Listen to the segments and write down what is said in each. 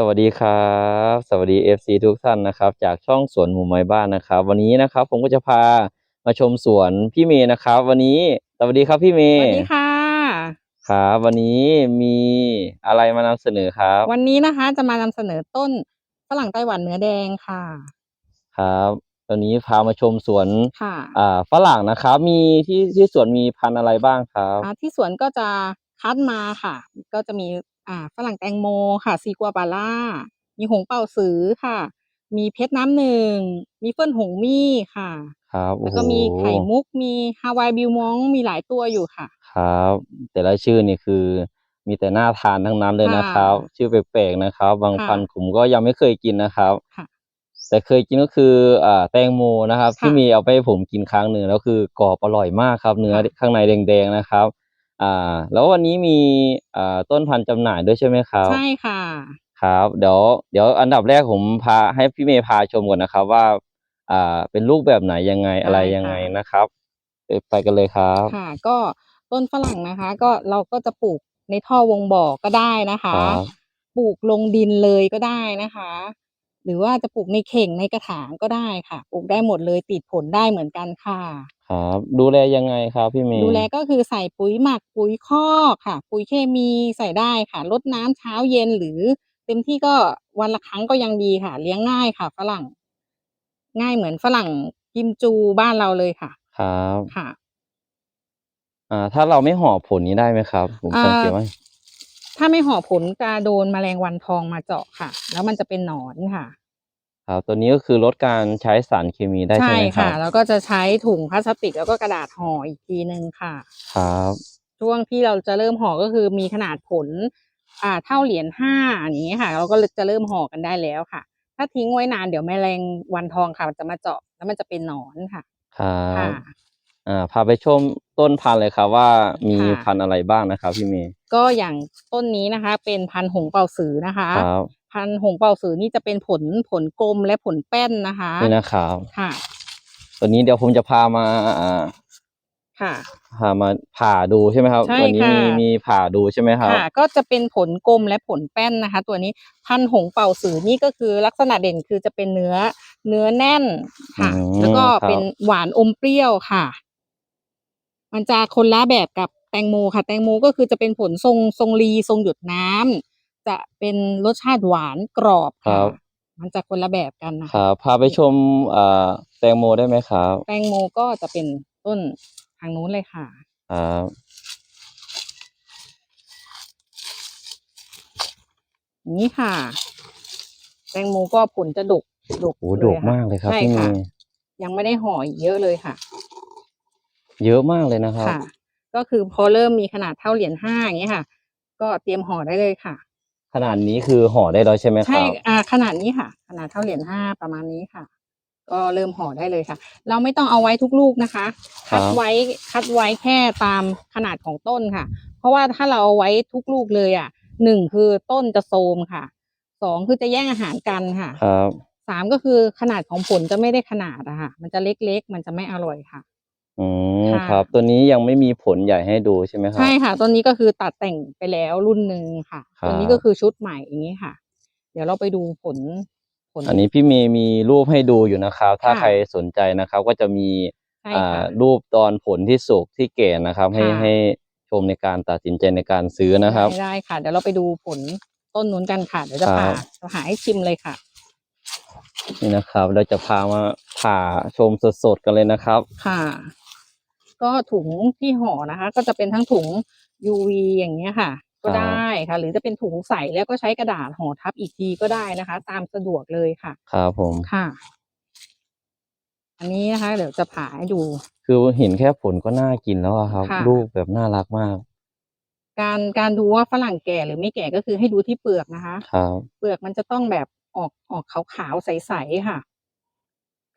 สวัสดีครับ สวัสดี FC ทุกท่านนะครับ จากช่องสวนหมู่ไม้บ้านนะครับ วันนี้นะครับผมก็จะพามาชมสวนพี่เมย์นะครับ วันนี้สวัสดีครับพี่เมสย์วัสดีค่ะ ครับวันนี้มีอะไรมานำเสนอครับวันนี้นะคะจะมานำเสนอต้นฝรั่งไต้หวันเนื้อแดงค่ะ ครับวันนี้พามาชมสวนค่ะอ่าฝรั่งนะครับ มีที่ที่สวนมีพันธุ์อะไรบ้างครับ อ่าที่สวนก็จะคัดมาค่ะ ก็จะมี อ่าฝรั่งแตงโมค่ะซีกัวบาร่า มีหงเป่าสือค่ะ มีเพชรน้ำหนึ่ง มีเฟิ่นหงมี่ค่ะ ครับโอ้แล้วโหก็มีไข่มุก มีฮาวายบิวมองมีหลายตัวอยู่ค่ะ ครับ แต่ละชื่อนี่คือ มีแต่น่าทานทั้งนั้นเลยนะครับ ค่ะชื่อแปลกๆนะครับ บางค่ะพันธุ์ผมก็ยังไม่เคยกินนะครับ ค่ะแต่เคยกินก็คืออ่าแตงโมนะครับ ค่ะที่มีเอาไปให้ผมกินครั้งหนึ่งแล้วคือกรอบอร่อยมากครับ เนื้อค่ะ ข้างในแดงๆนะครับ อ่า แล้ววันนี้มีอ่าต้นพันธุ์จำหน่ายด้วยใช่ไหมครับใช่ค่ะ ครับ เดี๋ยวเดี๋ยวอันดับแรกผมพาให้พี่เมย์พาชมก่อนนะครับ ว่า อ่า เป็นลูกแบบไหนยังไงอะไรได้ค่ะยังไงนะครับไปไปกันเลยครับ ค่ะ ก็ต้นฝรั่งนะคะ ก็เราก็จะปลูกในท่อวงบ่อก็ได้นะคะ ครับ ปลูกลงดินเลยก็ได้นะคะ หรือว่าจะปลูกในเข่งในกระถางก็ได้ค่ะ ปลูกได้หมดเลยติดผลได้เหมือนกันค่ะครับดูแลยังไงครับพี่เมย์ดูแลก็คือใส่ปุ๋ยหมักปุ๋ยคอกค่ะ ปุ๋ยเคมีใส่ได้ค่ะรดน้ำเช้าเย็นหรือเต็มที่ก็วันละครั้งก็ยังดีค่ะ เลี้ยงง่ายค่ะ ฝรั่ง ง่ายเหมือนฝรั่งกิมจูบ้านเราเลยค่ะ ครับค่ะ อ่า ถ้าเราไม่ห่อผลนี้ได้ไหมครับผมอ่าสังเกตว่า ถ้าไม่ห่อผลจะโดนแมลงวันทองมาเจาะค่ะ แล้วมันจะเป็นหนอนค่ะครับตัวนี้ก็คือลดการใช้สารเคมีได้ใช่ใช่ไหมครัค่ะบแล้วก็จะใช้ถุงพลาสติกแล้วก็กระดาษห่ออีกทีหนึ่งค่ะ ครับ ช่วงที่เราจะเริ่มห่อก็คือมีขนาดผล อ่าเท่าเหรียญห้าอย่างนี้ค่ะ เราก็จะเริ่มห่อกันได้แล้วค่ะ ถ้าทิ้งไว้นานเดี๋ยวแมลงวันทองค่ะมันจะมาเจาะแล้วมันจะเป็นหนอนค่ะ ครัค่ะบ อ่าพาไปชมต้นพันธุ์เลยครับว่ามีค่ะ พันธุ์อะไรบ้างนะครับ พี่เมย์ก็อย่างต้นนี้นะคะ เป็นพันธุ์หงเป่าสือนะคะ ครับพันธุ์หงเป่าสือนี่จะเป็นผลผลกลมและผลแป้นนะคะนี่นะครับค่ะตัวนี้เดี๋ยวผมจะพามาอ่าค่ะ พามาผ่าดูใช่ไหมครับใช่วันี้ค่ะมีมีผ่าดูใช่ไหมครับ ค่ะ ก็จะเป็นผลกลมและผลแป้นนะคะ ตัวนี้พันธุ์หงเป่าสือนี่ก็คือลักษณะเด่นคือจะเป็นเนื้อเนื้อแน่นค่ะ อืมแล้วก็ครับ เป็นหวานอมเปรี้ยวค่ะ มันจะคนละแบบกับแตงโมค่ะ แตงโมก็คือจะเป็นผลทรงทรงรีทรงหยดน้ำจะเป็นรสชาติหวานกรอบครัค่ะบมันจะคนละแบบกันนะคคะรับพาไปชมอ่าแตงโมได้ไหมครับ แตงโมก็จะเป็นต้นทางนู้นเลยค่ะครับอย่างนี้ค่ะ แตงโมก็ผลจะดกดกโอ้เลยดกค่ะมากเลยครับใช่พี่เมค่ะย์ยังไม่ได้ห่ออีกเยอะเลยค่ะ เยอะมากเลยนะครับ ค่ะ ก็คือพอเริ่มมีขนาดเท่าเหรียญห้าอย่างเงี้ยค่ะ ก็เตรียมห่อได้เลยค่ะ ขนาดนี้คือห่อได้แล้วใช่ไหมคใช่รับ อ่าขนาดนี้ค่ะ ขนาดเท่าเหรียญห้าประมาณนี้ค่ะ ก็เริ่มห่อได้เลยค่ะ เราไม่ต้องเอาไว้ทุกลูกนะคะคัดไว้คัดไว้แค่ตามขนาดของต้นค่ะ เพราะว่าถ้าเราเอาไว้ทุกลูกเลยอะหนึ่งคือต้นจะโทรมค่ะสองคือจะแย่งอาหารกันค่ะครับ สามก็คือขนาดของผลจะไม่ได้ขนาดอะค่ะ มันจะเล็กๆ มันจะไม่อร่อยค่ะ อืมค่ะ ครับ ตัวนี้ยังไม่มีผลใหญ่ให้ดูใช่ไหมครับ ใช่ค่ะต้นนี้ก็คือตัดแต่งไปแล้วรุ่นหนึ่งค่ะ ครับ ตัวนี้ก็คือชุดใหม่อย่างนี้ค่ะ เดี๋ยวเราไปดูผลผล อันนี้พี่เมย์มีรูปให้ดูอยู่นะครับ ถ้าค่ะ ใครสนใจนะครับ ก็จะมีใช่อ่าค่ะ รูปตอนผลที่สุกที่แก่นะครับ ให้ค่ะ ให้ชมในการตัดสินใจในการซื้อนะครับ ได้ได้ค่ะ เดี๋ยวเราไปดูผลต้นนู้นกันค่ะ เดี๋ยวจะครัผ่าบจะหาให้ชิมเลยค่ะ นี่นะครับ เราจะพามาผ่าชมสดๆกันเลยนะครับ ค่ะ ก็ถุงที่ห่อนะคะ ก็จะเป็นทั้งถุง UV อย่างเงี้ยค่ะ ก็ครับได้ค่ะ หรือจะเป็นถุงใสแล้วก็ใช้กระดาษห่อทับอีกทีก็ได้นะคะ ตามสะดวกเลยค่ะ ครับผมค่ะ อันนี้นะคะ เดี๋ยวจะผ่าให้ดู คือเห็นแค่ผลก็น่ากินแล้วอะครับ ค่ะ ลูกแบบน่ารักมากการการดูว่าฝรั่งแก่หรือไม่แก่ก็คือให้ดูที่เปลือกนะคะ ครับ เปลือกมันจะต้องแบบออกออกขาวๆใสๆค่ะ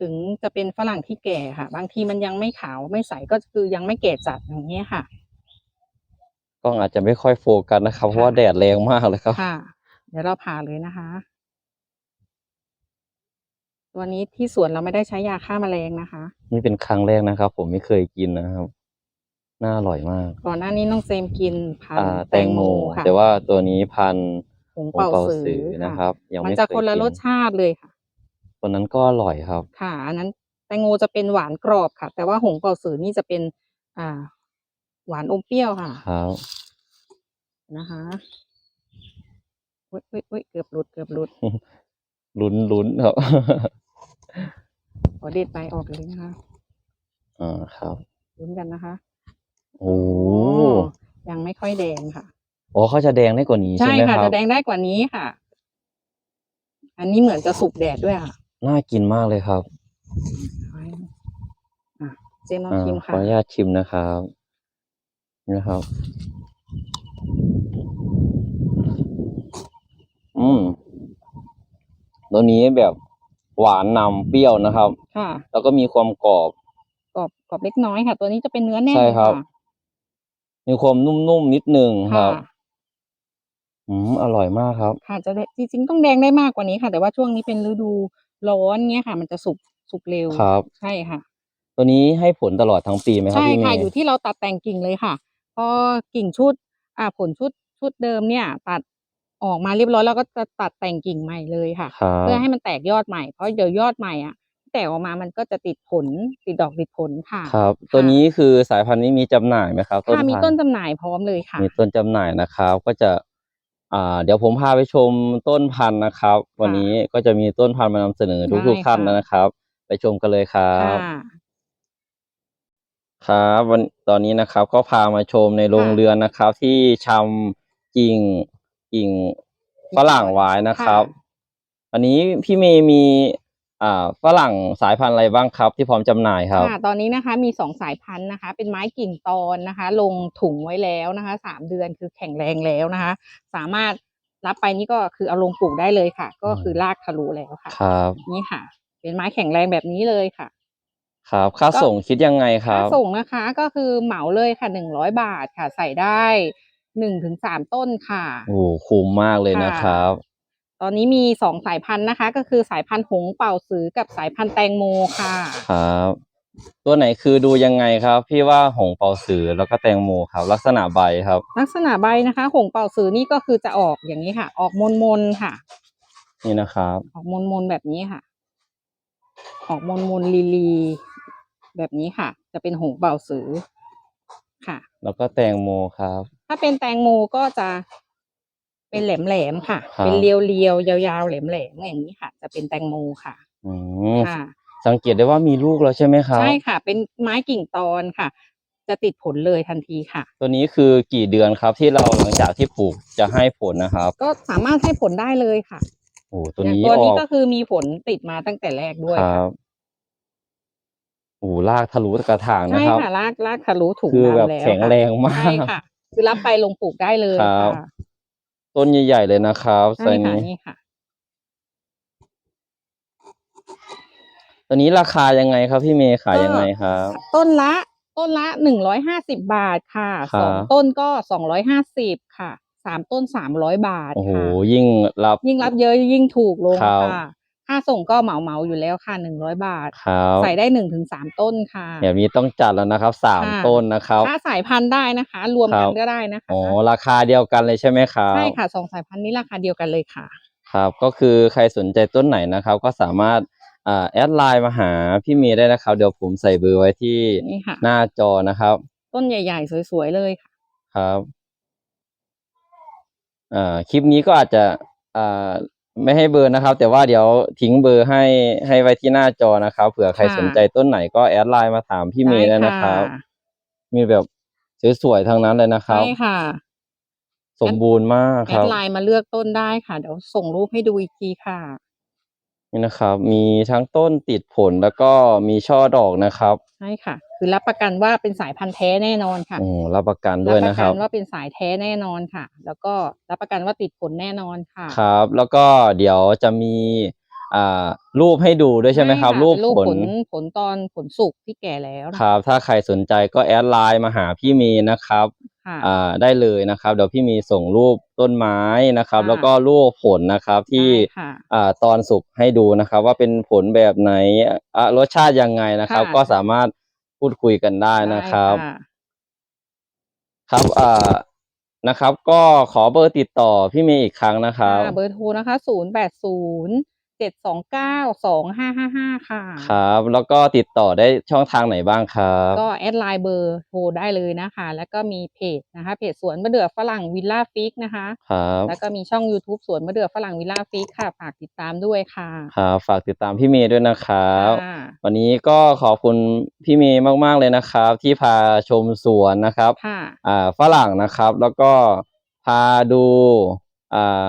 ถึงจะเป็นฝรั่งที่แก่ค่ะ บางทีมันยังไม่ขาวไม่ใสก็คือยังไม่แก่จัดอย่างนี้ยค่ะ กล้องอาจจะไม่ค่อยโฟกัสนะครับ เพราะว่าค่ะแดดแรงมากเลยครับ ค่ะ เดี๋ยวเราผ่าเลยนะคะ ตัวนี้ที่สวนเราไม่ได้ใช้ยาฆ่าแมลงนะคะ นี่เป็นครั้งแรกนะครับ ผมไม่เคยกินนะครับ น่าอร่อยมาก ก่อนหน้านี้น้องเซมกินพันอ่า ธุ์แตงโม ค่ะแต่ว่าตัวนี้พันธุ์หหงหงเป่าเป่าสือสือนะครับ ยังมันไม่จะเคยคนละกินรสชาติเลยค่ะ ตัวนั้นก็อร่อยครับ ค่ะอันนั้นแตงโมจะเป็นหวานกรอบค่ะ แต่ว่าหงเป่าสือนี่จะเป็น อ่า หวานอมเปรี้ยวค่ะ ครับนะคะอุ้ยอุ้ยอุ้ยเกือบหลุดเกือบหลุด ลุ้นลุ้นครับ ขอเด็ดไปออกเลยนะคะอ่าครับลุ้นกันนะคะโอ้โอ้ยังไม่ค่อยแดงค่ะโอ้เขาจะแดงได้กว่านี้ใช่ใช่ไหมค่ะ ครับ จะแดงได้กว่านี้ค่ะ อันนี้เหมือนจะสุกแดดด้วยค่ะ น่ากินมากเลยครับอะเจมลองอ่าชิมขอค่ะอนุญาตชิมนะครับนี่นะครับ อืมตัวนี้แบบหวานนำเปรี้ยวนะครับ ค่ะ แล้วก็มีความกรอบ กรอบกรอบเล็กน้อยค่ะ ตัวนี้จะเป็นเนื้อแน่นใช่ครับะมีความนุ่มๆนิดนึงคค่ะรับอืมอร่อยมากครับ ค่ะจะได้จริงๆต้องแดงได้มากกว่านี้ค่ะ แต่ว่าช่วงนี้เป็นฤดู ร้อนเงี้ยค่ะ มันจะสุกสุกเร็วครับ ใช่ค่ะ ตัวนี้ให้ผลตลอดทั้งปีไหมครับใช่พี่เมค่ะ ย์อยู่ที่เราตัดแต่งกิ่งเลยค่ะ พอกิ่งชุด อ่าผลชุดชุดเดิมเนี่ย ตัดออกมาเรียบร้อยแล้วก็จะตัดแต่งกิ่งใหม่เลยค่ะ ครับเพื่อให้มันแตกยอดใหม่เพราะเดี๋ยวยอดใหม่อะแตกออกมามันก็จะติดผลติดดอกติดผลค่ะ ครับ ตัวนี้คือสายพันธุ์นี้มีจำหน่ายไหมครับต้นถ้ามีพันต้นธุ์จำหน่ายพร้อมเลยค่ะ มีต้นจำหน่ายนะครับ ก็จะ อ่าเดี๋ยวผมพาไปชมต้นพันธุ์นะครับ วันนี้ก็จะมีต้นพันธุ์มานำเสนอทุกทุกได้ท่านค่ะ นะครับ ไปชมกันเลยครับ ค่ะ ครับวันตอนนี้นะครับก็พามาชมในโรงค่ะเรือนนะครับ ที่ชำกิ่งกิ่งฝรั่งไว้นะครับค่ะอันนี้พี่เมย์มี อ่าฝรั่งสายพันธุ์อะไรบ้างครับที่พร้อมจำหน่ายครับ ค่ะตอนนี้นะคะมีสองสายพันธุ์นะคะ เป็นไม้กิ่งตอนนะคะ ลงถุงไว้แล้วนะคะสามเดือนคือแข็งแรงแล้วนะคะ สามารถรับไปนี่ก็คือเอาลงปลูกได้เลยค่ะ ก็คือรากทะลุแล้วค่ะ ครับ นี่ค่ะ เป็นไม้แข็งแรงแบบนี้เลยค่ะ ครับ ค่าก็ส่งคิดยังไงคค่ารับ ส่งนะคะก็คือเหมาเลยค่ะหนึ่งร้อยบาทค่ะ ใส่ได้หนึ่งถึงสามต้นค่ะ โอ้โหคุ้มมากเลยค่ะนะครับ ตอนนี้มีสองสายพันธุ์นะคะ ก็คือสายพันธุ์หงส์เป่าสือกับสายพันธุ์แตงโมค่ะ ครับ ตัวไหนคือดูยังไงครับ พี่ว่าหงเปาสือแล้วก็แตงโมครับ ลักษณะใบครับ ลักษณะใบนะคะ หงส์เป่าสือนี่ก็คือจะออกอย่างนี้ค่ะ ออกมนมนๆค่ะ นี่นะครับ ออกมนมนๆแบบนี้ค่ะ ออกมนมนๆลีลีแบบนี้ค่ะ จะเป็นหงส์เป่าสือค่ะ แล้วก็แตงโมครับ ถ้าเป็นแตงโมก็จะ เป็นแหลมแหลมๆค่ะ ครับ เป็นเรียวเรียวๆยาวๆแหลมแหลมๆอย่างนี้ค่ะ จะเป็นแตงโมค่ะอืมค่ะ สังเกตได้ว่ามีลูกแล้วใช่ไหมครับ ใช่ค่ะ เป็นไม้กิ่งตอนค่ะ จะติดผลเลยทันทีค่ะ ตัวนี้คือกี่เดือนครับที่เราหลังจากที่ปลูกจะให้ผลนะครับก็สามารถให้ผลได้เลยค่ะโอ้ตัวอย่างนี้ตัวอนี้อกก็คือมีผลติดมาตั้งแต่แรกด้วยคค่ะรับโอ้ลากทะลุกระถางนะใช่ครับ ค่ะลากลากทะลุถุงคือแบบดำล้วแข็งแรงมาก ใช่ค่ะ คือรับไปลงปลูกได้เลยครับ ค่ะ ต้นใหญ่ๆเลยนะครับไซใช่ส์ค่ะนี้ นี่ค่ะตัวนี้ราคายังไงครับพี่เมย์ขายยังไงครับ ต้นละต้นละหนึ่งร้อยห้าสิบบาทค่ะครับ สองต้นก็สองร้อยห้าสิบค่ะสามต้นสามร้อยบาทโอ้โหค่ะ ยิ่งรับ ยิ่งรับเยอะยิ่งถูกลงครับ ค่ะ ค่าส่งก็เหมาเหมาๆอยู่แล้วค่ะหนึ่งร้อยบาท ครับใส่ได้หนึ่งถึงสามต้นค่ะเดี๋ยวนี้ต้องจัดแล้วนะครับสามค่ะต้นนะครับ ถ้าสายพันธุ์ได้นะคะ รวมครักันบก็ได้นะคะอ๋อราคาเดียวกันเลยใช่ไหมครับใช่ค่ะสองสายพันธุ์นี้ราคาเดียวกันเลยค่ะ ครับก็คือใครสนใจต้นไหนนะครับ ก็สามารถอ่าแอดไลน์มาหาพี่เมย์ได้นะครับ เดี๋ยวผมใส่เบอร์ไว้ที่นี่ค่ะหน้าจอนะครับ ต้นใหญ่ ๆ สวย ๆ เลยค่ะ ครับอ่าคลิปนี้ก็อาจจะอ่า ไม่ให้เบอร์นะครับ แต่ว่าเดี๋ยวทิ้งเบอร์ให้ให้ไว้ที่หน้าจอนะครับเผื่อใครค่ะสนใจต้นไหนก็แอดไลน์มาถามพี่เมย์ได้นะครับค่ะมีแบบสวยๆทั้งนั้นเลยนะครับใช่ค่ะ สมบูรณ์มากแอครัดบไลน์มาเลือกต้นได้ค่ะ เดี๋ยวส่งรูปให้ดูอีกทีค่ะ นี่นะครับ มีทั้งต้นติดผลแล้วก็มีช่อดอกนะครับใช่ค่ะ คือรับประกันว่าเป็นสายพันธุ์แท้แน่นอนค่ะโอ้รับประกันด้วยปนะระคกัรับว่าเป็นสายแท้แน่นอนค่ะ แล้วก็รับประกันว่าติดผลแน่นอนค่ะ ครับ แล้วก็เดี๋ยวจะมีอ่ารูปให้ดูด้วยใช่ไหมครับะรูปเป็นรูปผผลลผลตอนผลสุกที่แก่แล้วนะคคะรับ ถ้าใครสนใจก็แอดไลน์มาหาพี่เมย์นะครับค่ะอ่า ได้เลยนะครับ เดี๋ยวพี่เมีส่งรูปต้นไม้นะครับค่ะแล้วก็รูปผลนะครับที่ได้ค่ะอ่าตอนสุกให้ดูนะครับ ว่าเป็นผลแบบไหนอ่ารสชาติยังไงนะครับค่ะก็สามารถพูดคุยกันได้นะครับได้ค่ะครับอ่านะครับ ก็ขอเบอร์ติดต่อพี่เมย์อีกครั้งนะครับค่ะเบอร์โทรนะคะศูนย์แปดศูนย์ เจ็ดสองเก้าสองห้าห้าห้าค่ะ ครับ แล้วก็ติดต่อได้ช่องทางไหนบ้างครับ ก็แอดไลน์เบอร์โทรได้เลยนะคะ แล้วก็มีเพจนะคะ เพจสวนมะเดื่อฝรั่งวิลล่าฟิกนะคะ ครับ แล้วก็มีช่อง YouTube สวนมะเดื่อฝรั่งวิลล่าฟิกค่ะ ฝากติดตามด้วยค่ะครับฝากติดตามพี่เมย์ด้วยนะครับค่ะวันนี้ก็ขอบคุณพี่เมย์มาก ๆ เลยนะครับ ที่พาชมสวนนะครับค่ะอ่าฝรั่งนะครับ แล้วก็พาดูอ่า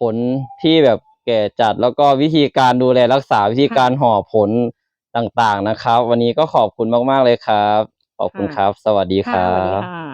ผลที่แบบ แก่จัดแล้วก็วิธีการดูแลรักษาวิธีการห่อผลต่างๆนะครับ วันนี้ก็ขอบคุณมากๆเลยครับ ขอบคุณครับ สวัสดีครับ